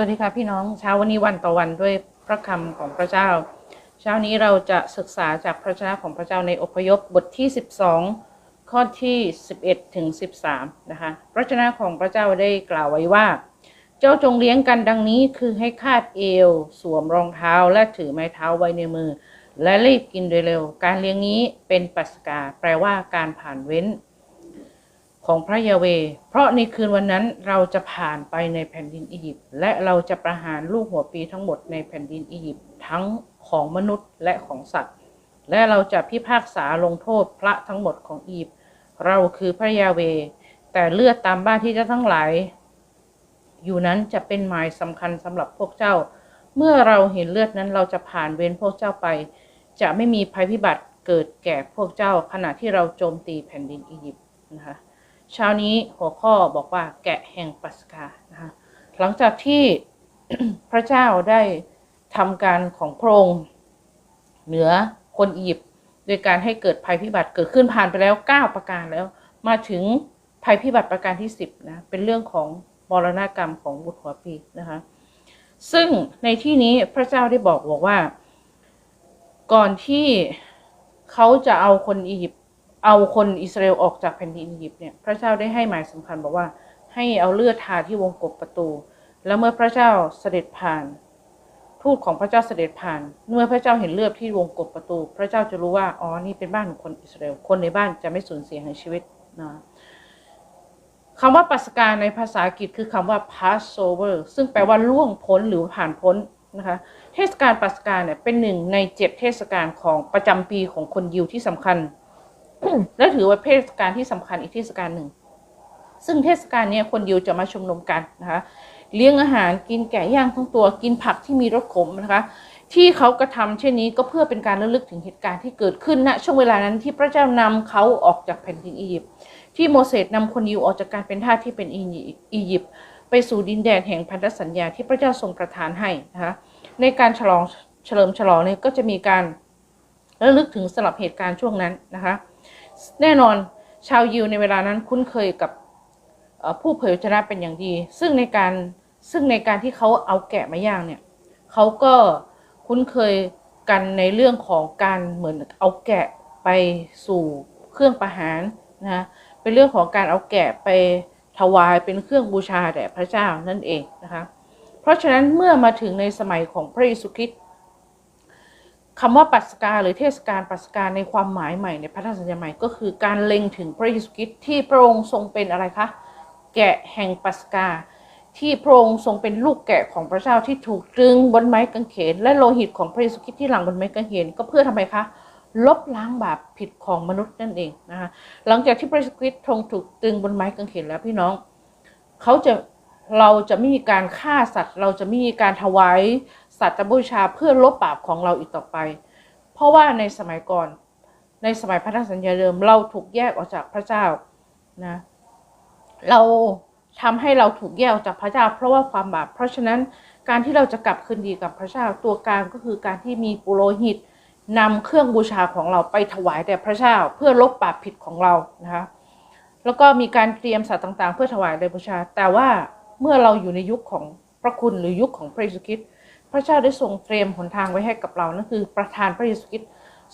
วัสดีค่ะพี่น้องเช้าวันนี้วันต่อวันด้วยพระคำของพระเจ้า เช้านี้เราจะศึกษาจากพระเจ้าของพระเจ้าในอพยพบทที่ 12 ข้อที่ 11ถึง13นะคะพระเจ้าของพระเจ้าได้กล่าวไว้ว่า เจ้าจงเลี้ยงกันดังนี้คือให้คาดเอว สวมรองเท้าและถือไม้เท้าไว้ในมือ และรีบกินโดยเร็ว การเลี้ยงนี้เป็นปัสกาแปลว่าการผ่านเว้น ของพระยาเว เพราะในคืนวันนั้นเราจะผ่านไปในแผ่นดินอียิปต์และเราจะประหารลูกหัวปีทั้งหมดในแผ่นดินอียิปต์ทั้งของมนุษย์และของสัตว์ และเราจะพิพากษาลงโทษพระทั้งหมดของอียิปต์เราคือพระยาเว แต่เลือดตามบ้านที่เจ้าทั้งหลาย อยู่นั้นจะเป็นหมายสำคัญสำหรับพวกเจ้า เมื่อเราเห็นเลือดนั้นเราจะผ่านเว้นพวกเจ้าไป จะไม่มีภัยพิบัติเกิดแก่พวกเจ้าขณะที่เราโจมตีแผ่นดินอียิปต์นะคะ เช้านี้หัวข้อบอกว่าแกะแห่งปัสกานะคะหลังจากที่พระเจ้าได้ทำการของพระองค์เหนือคนอียิปต์โดยการให้เกิดภัยพิบัติเกิดขึ้นผ่านไปแล้ว 9 ประการแล้ว มาถึงภัยพิบัติประการที่ 10นะเป็นเรื่องของมรณกรรมของบุตรหัวปีนะคะซึ่งในที่นี้พระเจ้าได้บอกบอกว่า ก่อนที่เขาจะเอาคนอียิปต์ เอาคนอิสราเอลออกจากแผ่นดินอียิปต์เนี่ยพระเจ้าได้ให้หมายสำคัญบอกว่าให้เอาเลือดทาที่วงกบประตู แล้วเมื่อพระเจ้าเสด็จผ่านทูตของพระเจ้าเสด็จผ่าน เมื่อพระเจ้าเห็นเลือดที่วงกบประตู พระเจ้าจะรู้ว่าอ๋อนี่เป็นบ้านของคนอิสราเอลคนในบ้านจะไม่สูญเสียในชีวิตนะคำว่าปัสกาในภาษาอังกฤษคือคำว่า Passover ซึ่งแปลว่าล่วงพ้นหรือผ่านพ้นนะคะเทศกาลปัสกาเนี่ยเป็นหนึ่งในเจ็ดเทศกาลของประจำปีของคนยิวที่สำคัญ และถือว่าเทศกาลที่สำคัญอีกเทศกาลหนึ่ง ซึ่งเทศกาลนี้คนยิวจะมาชุมนุมกันนะคะเลี้ยงอาหารกินแกะย่างทั้งตัวกินผักที่มีรสขมนะคะ ที่เขากระทำเช่นนี้ก็เพื่อเป็นการระลึกถึงเหตุการณ์ที่เกิดขึ้นณช่วงเวลานั้นที่พระเจ้านำเขาออกจากแผ่นดินอียิปต์ที่โมเสสนำคนยิวออกจากการเป็นทาสที่เป็นอียิปต์ไปสู่ดินแดนแห่งพันธสัญญาที่พระเจ้าทรงประทานให้นะคะในการฉลองเฉลิมฉลองเนี่ยก็จะมีการระลึกถึงสลับเหตุการณ์ช่วงนั้นนะคะ แน่นอนชาวยิวในเวลานั้นคุ้นเคยกับผู้เผยชนะเป็นอย่างดี ซึ่งในการซึ่งในการที่เขาเอาแกะมาย่างเนี่ยเขาก็คุ้นเคยกันในเรื่องของการเหมือนเอาแกะไปสู่เครื่องประหารนะเป็นเรื่องของการเอาแกะไปถวายเป็นเครื่องบูชาแด่พระเจ้านั่นเองนะคะเพราะฉะนั้นเมื่อมาถึงในสมัยของพระเยซูคริสต์ คำว่าปัสกาหรือเทศกาลปัสกาในความหมายใหม่ในพันธสัญญาใหม่ก็คือการเล็งถึงพระเยซูคริสต์ที่พระองค์ทรงเป็นอะไรคะแกะแห่งปัสกา ที่พระองค์ทรงเป็นลูกแกะของพระเจ้าที่ถูกตรึงบนไม้กางเขน และโลหิตของพระเยซูคริสต์ที่หลังบนไม้กางเขนก็เพื่อทำไมคะลบล้างบาปผิดของมนุษย์นั่นเองนะคะหลังจากที่พระเยซูคริสต์ทรงถูกตรึงบนไม้กางเขนแล้วพี่น้องเขาจะเราจะไม่มีการฆ่าสัตว์ เราจะไม่มีการถวาย สัตว์บูชาเพื่อลบบาปของเราอีกต่อไป เพราะว่าในสมัยก่อน ในสมัยพันธสัญญาเดิมเราถูกแยกออกจากพระเจ้านะเราทำให้เราถูกแยกออกจากพระเจ้า เพราะว่าความบาป เพราะฉะนั้นการที่เราจะกลับคืนดีกับพระเจ้าตัวกลางก็คือการที่มีปุโรหิตนำเครื่องบูชาของเราไปถวายแด่พระเจ้าเพื่อลบบาปผิดของเรานะคะแล้วก็มีการเตรียมสัตว์ต่างๆ เพื่อถวายแด่บูชา แต่ว่าเมื่อเราอยู่ในยุคของพระคุณหรือยุคของพระเยซูคริสต์ พระเจ้าได้ทรงเตรียมหนทางไว้ให้กับเรา นั่นคือประทานพระเยซูคริสต์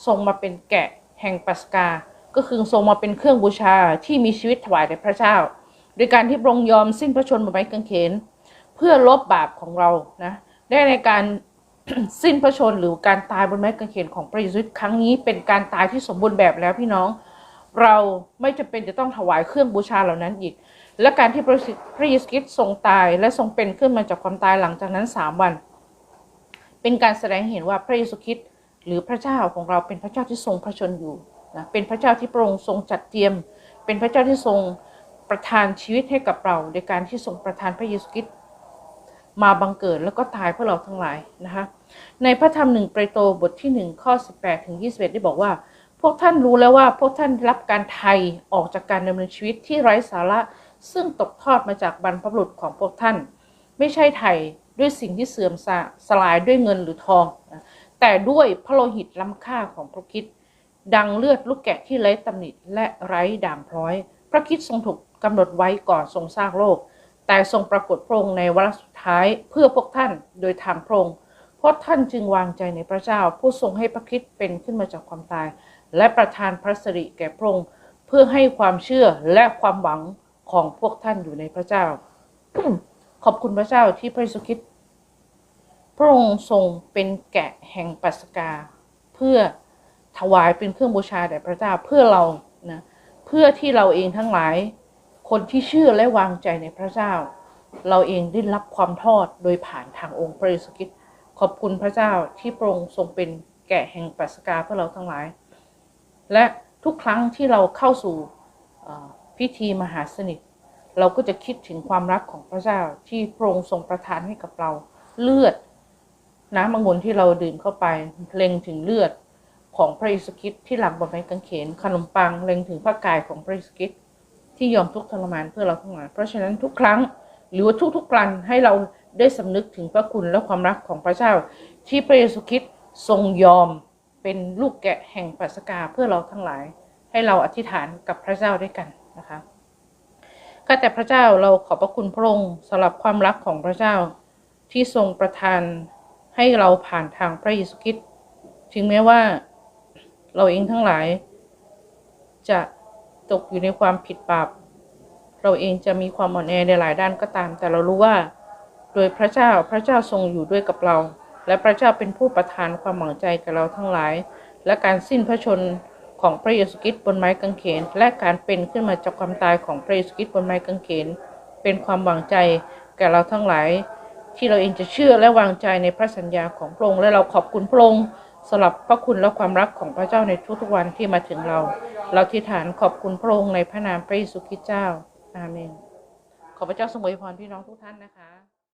ทรงมาเป็นแกะแห่งปัสกา ก็คือทรงมาเป็นเครื่องบูชาที่มีชีวิตถวายแด่พระเจ้า โดยการที่พระองค์ยอมสิ้นพระชนม์บนไม้กางเขน เพื่อลบบาปของเรา นะ ได้ในการสิ้นพระชนหรือการตายบนไม้กางเขนของพระเยซูครั้งนี้เป็นการตายที่สมบูรณ์แบบแล้วพี่น้อง เราไม่จำเป็นจะต้องถวายเครื่องบูชาเหล่านั้นอีก และการที่พระเยซูคริสต์ทรงตายและทรงเป็นขึ้นมาจากความตายหลังจากนั้นสามวัน เป็นการแสดงเห็นว่าพระเยซูคริสต์หรือพระเจ้าของเราเป็นพระเจ้าที่ทรงพระชนอยู่นะเป็นพระเจ้าที่พระองค์ทรงจัดเตรียม เป็นพระเจ้าที่ทรงประทานชีวิตให้กับเราโดยการที่ทรงประทานพระเยซูคริสต์มาบังเกิดแล้วก็ตายเพื่อเราทั้งหลายนะคะในพระธรรมหนึ่งเปโตรบทที่หนึ่งข้อ 18 ถึง 21 ได้บอกว่า พวกท่านรู้แล้วว่าพวกท่านรับการไทยออกจากการดำเนินชีวิตที่ไร้สาระซึ่งตกทอดมาจากบรรพบุรุษของพวกท่าน ไม่ใช่ไทย ด้วยสิ่งที่เสื่อมสลายด้วยเงินหรือทอง แต่ด้วยพระโลหิตล้ำค่าของพระคิดดังเลือดลูกแกะที่ไร้ตำหนิและไร้ด่างพร้อย พระคิดทรงถูกกำหนดไว้ก่อนทรงสร้างโลก แต่ทรงปรากฏพระองค์ในวาระสุดท้ายเพื่อพวกท่านโดยทางพระองค์เพราะท่านจึงวางใจในพระเจ้า ผู้ทรงให้พระคิดเป็นขึ้นมาจากความตาย และประทานพระสิริแก่พระองค์เพื่อให้ความเชื่อและความหวังของพวกท่านอยู่ในพระเจ้า ขอบคุณพระเจ้าที่พระเยซูคริสต์พระองค์ทรงเป็นแกะแห่งปัสกา เพื่อถวายเป็นเครื่องบูชาแด่พระเจ้าเพื่อเรานะเพื่อที่เราเองทั้งหลาย คนที่เชื่อและวางใจในพระเจ้า เราเองได้รับความทอดโดยผ่านทางองค์พระเยซูคริสต์ขอบคุณพระเจ้าที่พระองค์ทรงเป็นแกะแห่งปัสกาเพื่อเราทั้งหลาย และทุกครั้งที่เราเข้าสู่พิธีมหาสนิท เราก็จะคิดถึงความรักของพระเจ้าที่พระองค์ทรงประทานให้กับเราเลือด น้ำองุ่นที่เราดื่มเข้าไปเล็งถึงเลือดของพระเยซูคริตที่หลังบนไม้กางเขนขนมปังเล็งถึงพระกายของพระเยซูคริตที่ยอมทุกข์ทรมานเพื่อเราทั้งหลายเพราะฉะนั้นทุกครั้งหรือว่าทุกๆกลันให้เราได้สำนึกถึงพระคุณและความรักของพระเจ้า ที่พระเยซูคริสต์ทรงยอมเป็นลูกแกะแห่งปัสกาเพื่อเราทั้งหลาย ให้เราอธิษฐานกับพระเจ้าด้วยกันนะคะ ข้าแต่พระเจ้าเราขอบพระคุณพระองค์สำหรับความรักของพระเจ้า ที่ทรงประทานให้เราผ่านทางพระเยซูคริสต์ถึงแม้ว่าเราเองทั้งหลาย จะตกอยู่ในความผิดบาปเราเองจะมีความอ่อนแอในหลายด้านก็ตาม แต่เรารู้ว่า โดยพระเจ้าพระเจ้าทรงอยู่ด้วยกับเรา และพระเจ้าเป็นผู้ประทานความหวังใจกับเราทั้งหลาย และการสิ้นพระชน ของพระเยซูคริสต์บนไม้กางเขน และการเป็นขึ้นมาจากความตายของพระเยซูคริสต์บนไม้กางเขน เป็นความหวังใจแก่เราทั้งหลาย ที่เราเองจะเชื่อและวางใจในพระสัญญาของพระองค์และเราขอบคุณพระองค์สำหรับพระคุณและความรักของพระเจ้าในทุกๆวันที่มาถึงเรา เราที่ฐานขอบคุณพระองค์ในพระนามพระเยซูคริสต์เจ้า อาเมน ขอพระเจ้าทรงอวยพรพี่น้องทุกท่านนะคะ